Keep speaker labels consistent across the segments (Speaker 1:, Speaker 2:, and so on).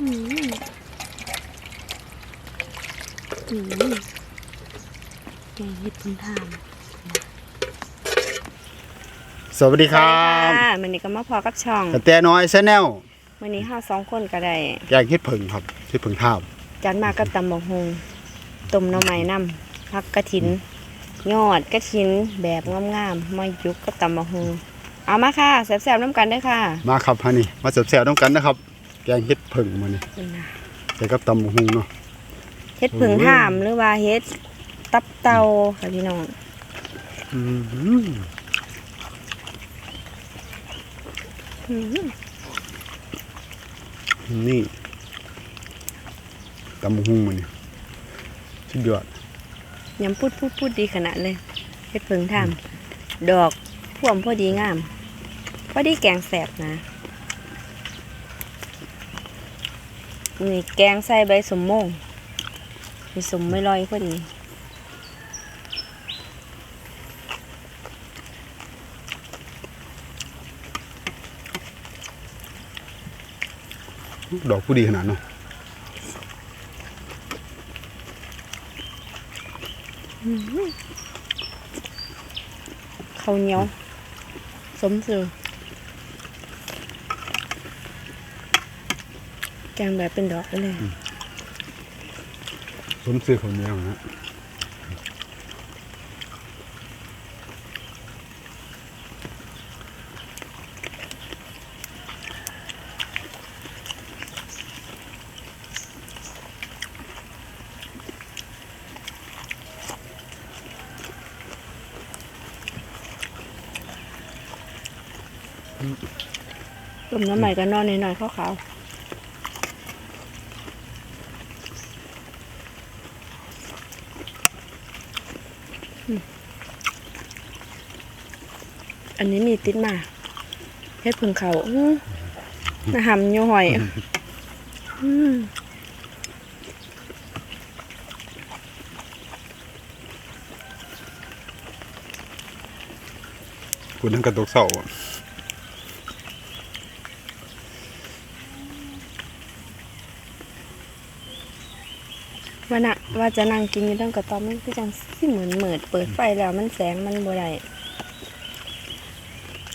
Speaker 1: อืมอืมแกงเห็ดพึ่งทาม
Speaker 2: สวัสดีครับ
Speaker 1: ค่ะมันนี้ก็มาพอกับช่อง
Speaker 2: แตน้อยชาแนล
Speaker 1: วันนี้ห้าสองคนก็ได้
Speaker 2: แกงเฮ็ดผึ่งครับเฮ็ดผึ่งท่าม
Speaker 1: จันมากับตำบักฮงต้มหน่อไม้น้ำพักกระถิน ยอดกระถินแบบงามๆมายุกกับตำบักฮงเอามาค่ะแซ่บๆน้ำกันเด้ค่ะ
Speaker 2: มาครับฮะนี่มาแซ่บๆน้ำกันนะครับ แกงเฮ็ดผึ่งมื้อนี้ใส่กับตำบักหุงเนาะ
Speaker 1: เฮ็ดผึ่งทามหรือว่าเฮ็ดตับเตาค่ะพี่น้อง
Speaker 2: อืม
Speaker 1: อืม
Speaker 2: นี่ตำบักหุงมื้อนี้สุดยอด
Speaker 1: ยำพูดพูดพูดดีขนาดเลยเฮ็ดผึ่งทามดอกพ่วมพอดีงาม พอดีแกงแสบนะ นี่แกงใส่ใบสมโมงมีสมไม่ลอยพอดี
Speaker 2: ดอกผู้ดีขนาดเนาะ
Speaker 1: ข้าวเหนียว สมสื่อ แกงแบบเป็นดอกไปเลย
Speaker 2: สมซื้อข้าวเหนียวนะ
Speaker 1: ต้มน้ำใหม่ก็นอนหน่อยๆขาวๆ อันนี้มีติดมาเฮ็ดผึ่งเขาอื้อน่าหำอยู่หอยอืม
Speaker 2: คุณทั้งกระตกเสาอะ
Speaker 1: ว่าน่ะว่าจะนั่งกินอยู่ตั้งกระต๊อบมันก็จังสิเหมือนเหมือดเปิดไฟแล้วมันแสงมันบ่ได้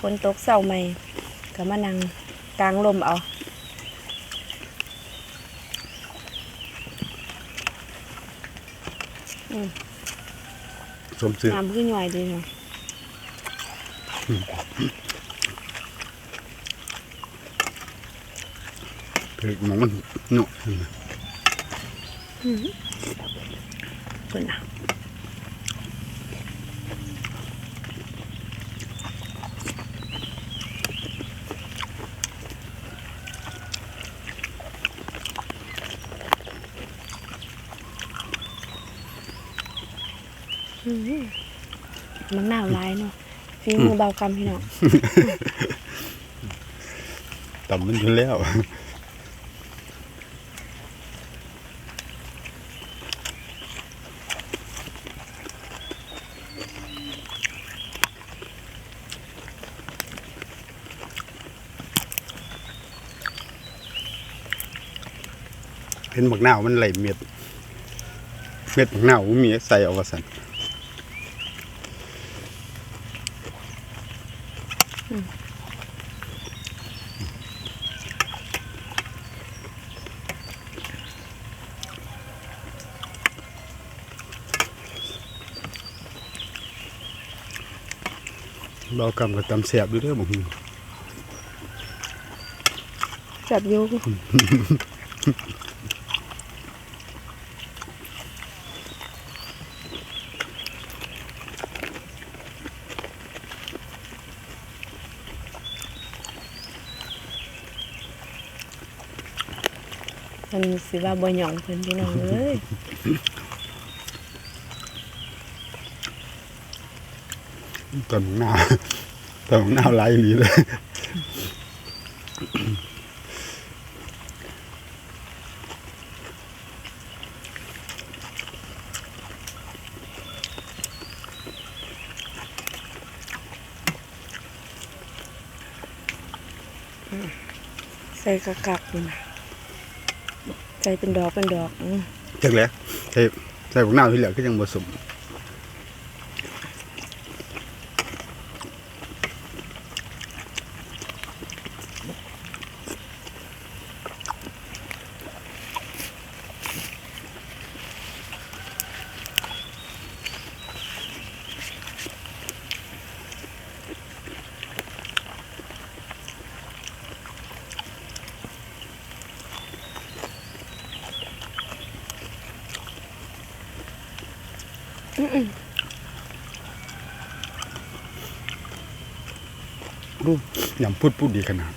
Speaker 1: คนตกเสาใหม่ก็มานั่งกลางลมเอา
Speaker 2: สมซื้อ
Speaker 1: น้ำขึ้นหน่อยดีเนาะ
Speaker 2: ผึ่งหมองมันเนาะ
Speaker 1: คนน่ะ มมันหนาวร้ายเนาะฟีมือเบากำพี่น้อง
Speaker 2: ตำมันอยู่แล้วเห็นบักหนาวมันไหลเม็ด เม็ดบักหนาวมันมีใส่เอาวาสัน เรากำกับตำแสบด้วยเด้อบอก
Speaker 1: จับอยูมันสิว่าบ่หยองเพิ่นพี่น้องเอ้ย
Speaker 2: ตอนหน้าตอนหน้าไหลหลีเลย
Speaker 1: ใส่กะกักนี่นะส่เป็นดอกเป็นดอกอืม
Speaker 2: จักแหล้วใส่ใส่บักนาวที่เหลือก็ยังผสม รูปยำพูดพูดดีขนาด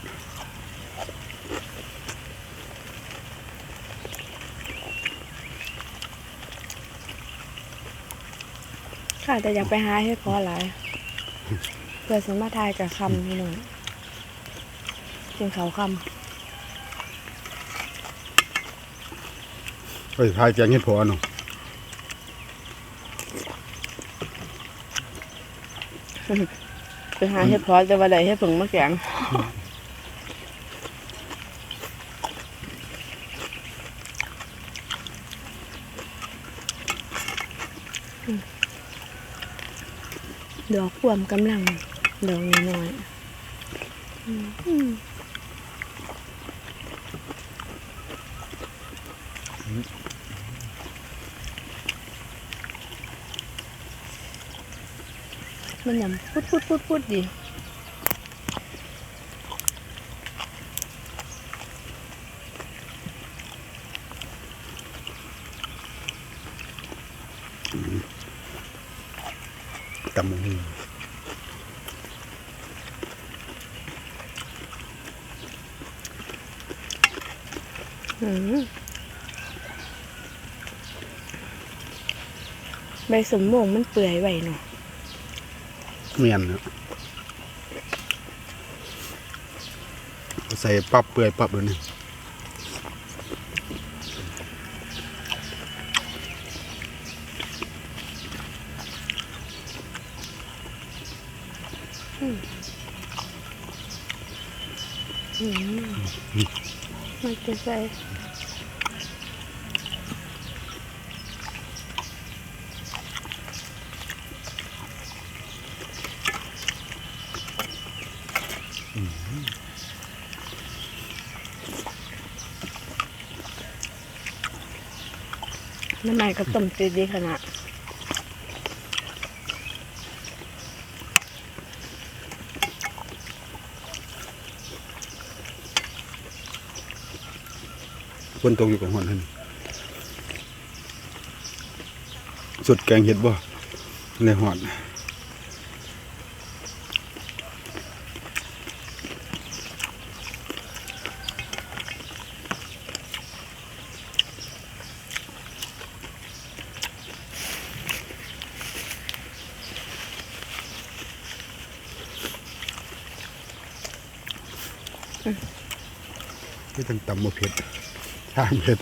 Speaker 1: ค่ะแต่อยากไปหาเฮ็ดเพราะอะไรเพื่อสมาทายกับคำพี่น้องกินเขาวค
Speaker 2: เฮ้ยพายแกงเห็ดพอเนาะำ
Speaker 1: ไปหาเห็ดพอแต่ว่าได้เห็ดผึ่งมะแกงดอกขวมกำลัง ดอกน้อยๆ มอืมมันยำพุดพุดพุดพุดดี
Speaker 2: ตำมะฮุง
Speaker 1: อืมใบสมโมงมันเปื่อยไว้เนาะ
Speaker 2: เมียนเนาะใส่ปับเปื่อยปับเลยนี่
Speaker 1: มันจะใส่ น้ำใหม่ก็ต้มจืดดีขนาด
Speaker 2: คนตกอยู่กับหอนท่านสุดแกงเห็ดบ่เลยหอน ทั้งตำมะเผ็ดทางเผ็ด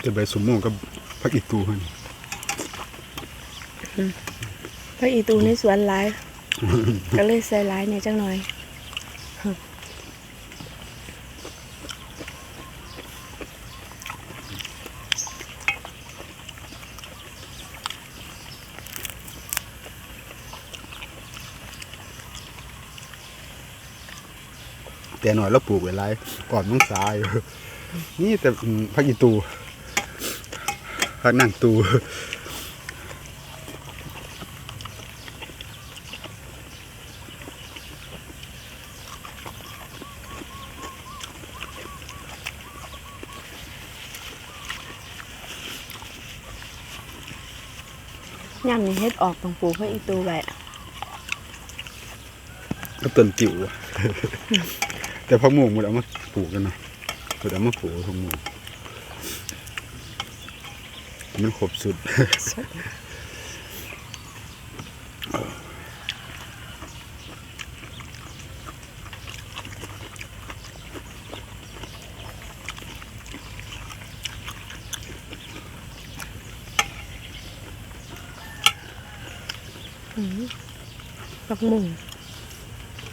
Speaker 2: แต่ใบสมโมงกับผักอีตูหั่น
Speaker 1: พระอีตูในสวนหลาย ก็เลยใส่หลายเนี่ยจังหน่อย
Speaker 2: แต่หน่อยเราปลูกไว้หลายก่อนน้องสาย นี่แต่อืมผักอีตูผักนั่งตู
Speaker 1: ย่ำนี่เฮ็ดออกตรงปูพระอีตูไว้
Speaker 2: ก็ต้นติ๋วอะแต่ผักม่วงมันเอามาปลูกกันเนาะ ก็เอามาผูกทั้งหมดมันครบสุด
Speaker 1: ปักมุง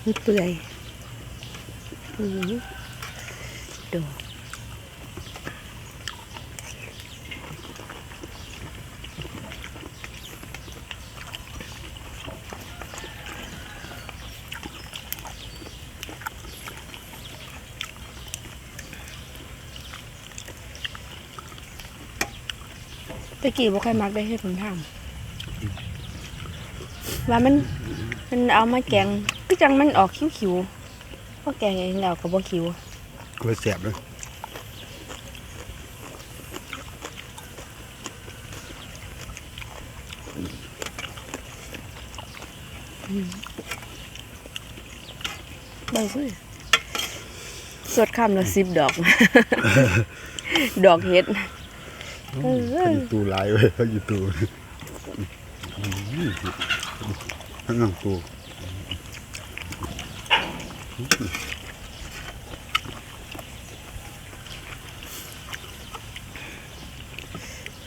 Speaker 1: มันเปื่อยอื้อหือดอก ตะกี้บ่ค่อยมักได้เฮ็ดผลทางว่ามันมันเอามาแกงก็จังมันออกคิวๆพอแกงเองแล้วก็บ่คิว
Speaker 2: ก็แสบเลย
Speaker 1: ได้สิสดคำละสิบดอก ดอกเห็ด เออ
Speaker 2: พักอีตูหลายเว้ยพักอีตูทั้งอ่งตู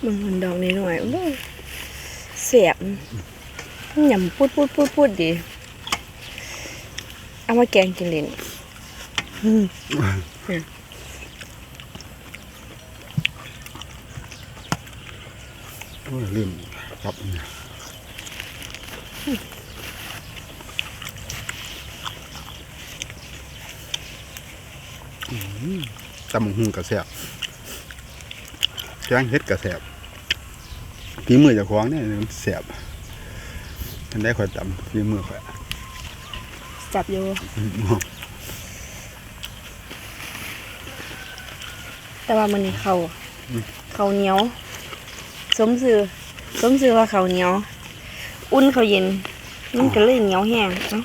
Speaker 1: มันมันดอกนี้หน่อยเสียบหยำปุดปุดปุดปุดดี เอามาแกงกินเล่นอืม
Speaker 2: โอ้ย ลืมครับเนี่ยอื้อหือตำบักหุ่งกระแสบแกงเฮ็ดกระแสบฝีมือเจากของเนี่ยมันแสบทันได้ข่อยตำฝีมือข่อย
Speaker 1: จับอยู่แต่ว่ามันนี่เขาเขาวเหนียว สมซื่อสมซื่อว่าเขาวเหนียว อุ่นเขาวเย็นมันก็เลยเหนียวแห้งเนาะ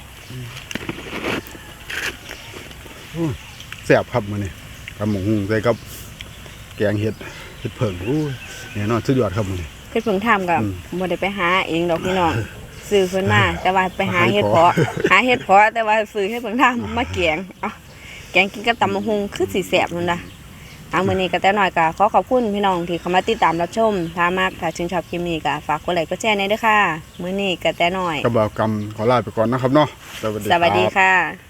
Speaker 2: แสบครับมื้อนี้ตำบักหุ่งใส่กับแกงเฮ็ดเฮ็ดเผิงโอ้ยแน่นอนสุดยอดครับมื้อนี้
Speaker 1: เพิ่นเพิ่งทำกับ
Speaker 2: อืม
Speaker 1: บ่ได้ไปหาเองดอกพี่น้องซื้อเพิ่นมาแต่ว่าไปหา
Speaker 2: หาเห็
Speaker 1: เฮ็ด
Speaker 2: ด
Speaker 1: เพาะ
Speaker 2: เพาะ
Speaker 1: หาเฮ็ดเพาะแต่ว่าซื้อให้เพิ่งทำมาแกงเอ้าแกงกินกับตำบักหุ่งคือสิแซ่บนั่นล่ะ เอามื้อนี้ก็แต่น้อยก็ขอขอบคุณพี่น้องที่เข้ามาติดตามรับชมถ้ามากถ้าชื่นชอบคลิปนี้ก็ฝากกดไลค์กดแชร์หน่อยเด้อค่ะ มื้อนี้ก็แต่น้อย
Speaker 2: กระบอกกำขอลาไปก่อนนะครับเนาะสวัสดี
Speaker 1: สวัสดี
Speaker 2: ครับ
Speaker 1: ค่ะ